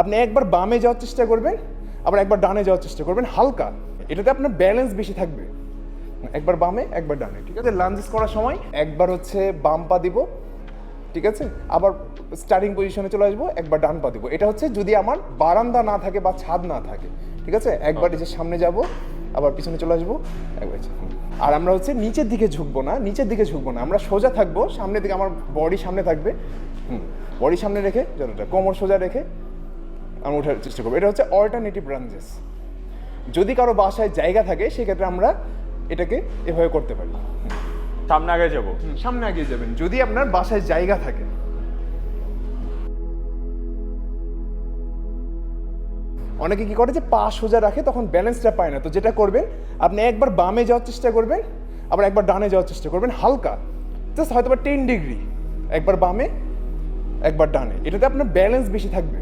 আপনি একবার বামে যাওয়ার চেষ্টা করবেন আবার একবার ডানে যাওয়ার চেষ্টা করবেন হালকা। এটাতে আপনার ব্যালেন্স বেশি থাকবে। একবার বামে একবার ডানে ঠিক আছে? লাঞ্জেস করার সময় একবার হচ্ছে বাম পা দিব ঠিক আছে? আবার স্টার্টিং পজিশনে চলে আসব একবার ডান পা দিব। এটা হচ্ছে যদি আমার বারান্দা না থাকে বা ছাদ না থাকে ঠিক আছে? একবার যে সামনে যাব আবার পিছনে চলে আসব একবার। আর আমরা হচ্ছে নিচের দিকে ঝুঁকবো না নিচের দিকে ঝুঁকবো না। আমরা সোজা থাকব সামনের দিকে আমার বডি সামনে থাকবে। হুম বডি সামনে রেখে যতটা কোমর সোজা রেখে আমরা ওঠার চেষ্টা করব। এটা হচ্ছে অল্টারনেটিভ ব্রাঞ্চেস যদি কারও বাসায় জায়গা থাকে সেক্ষেত্রে আমরা এটাকে এভাবে করতে পারি। সামনে আগে যাব। সামনে আগে যাবেন। যদি আপনার বাসায় জায়গা থাকে। অনেকে কি করে যে পা সোজা রাখে তখন ব্যালেন্সটা পায় না। তো যেটা করবেন আপনি একবার বামে যাওয়ার চেষ্টা করবেন আবার একবার ডানে যাওয়ার চেষ্টা করবেন হালকা। জাস্ট হয়তো বা টেন ডিগ্রি একবার বামে একবার ডানে। এটাতে আপনার ব্যালেন্স বেশি থাকবে।